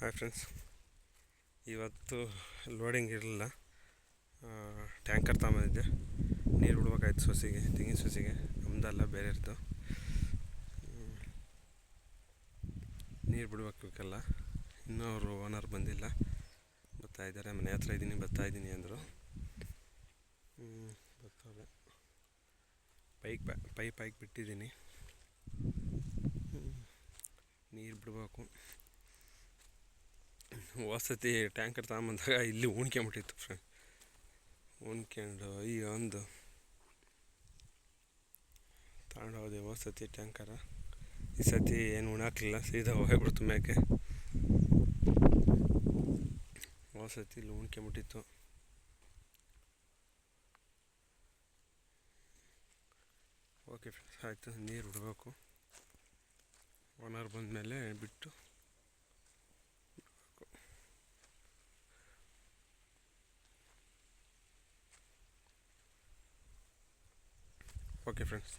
Hi friends ಇವತ್ತು loading ಇರಲಿಲ್ಲ. Tanker ತಗೊಂಬಂದಿದ್ದೆ. ನೀರು ಬಿಡ್ಬೇಕಾಯ್ತು ಸೊಸಿಗೆ, ತೆಂಗಿನ ಸೊಸೆಗೆ. ಬೇರೆ ಇರ್ತು ನೀರು ಬಿಡ್ಬೇಕಲ್ಲ. ಇನ್ನೂ ಅವರು ಓನರ್ ಬಂದಿಲ್ಲ. ಬರ್ತಾ ಇದ್ದಾರೆ. ಮನೆ ಹತ್ರ ಇದ್ದೀನಿ ಬರ್ತಾ ಇದ್ದೀನಿ ಅಂದರು. ಬರ್ತಾರೆ. ಪೈಪ್ ಪೈಪ್ ಹಾಕಿ ಬಿಟ್ಟಿದ್ದೀನಿ. ನೀರು ಬಿಡಬೇಕು. ವಸತಿ ಟ್ಯಾಂಕರ್ ತಗೊಂಬಂದಾಗ ಇಲ್ಲಿ ಉಣ್ಕೊಂಬಿಟ್ಟಿತ್ತು ಫ್ರೆಂಡ್. ಉಣ್ಕೊಂಡು ಈ ಒಂದು ತಗೊಂಡೋದೆ ವಸತಿ ಟ್ಯಾಂಕರ. ಈ ಸತಿ ಏನು ಉಣಾಕ್ಲಿಲ್ಲ, ಸೀದಾ ಹೋಗಿಬಿಡ್ತು ಮೇಕೆ. ವಸತಿ ಇಲ್ಲಿ ಉಣ್ಕೊಂಬಿಟ್ಟಿತ್ತು. ಓಕೆ ಫ್ರೆಂಡ್ಸ್, ಆಯಿತು, ನೀರು ಬಿಡಬೇಕು ಓನರ್ ಬಂದಮೇಲೆ ಬಿಟ್ಟು ಓಕೆ ಫ್ರೆಂಡ್ಸ್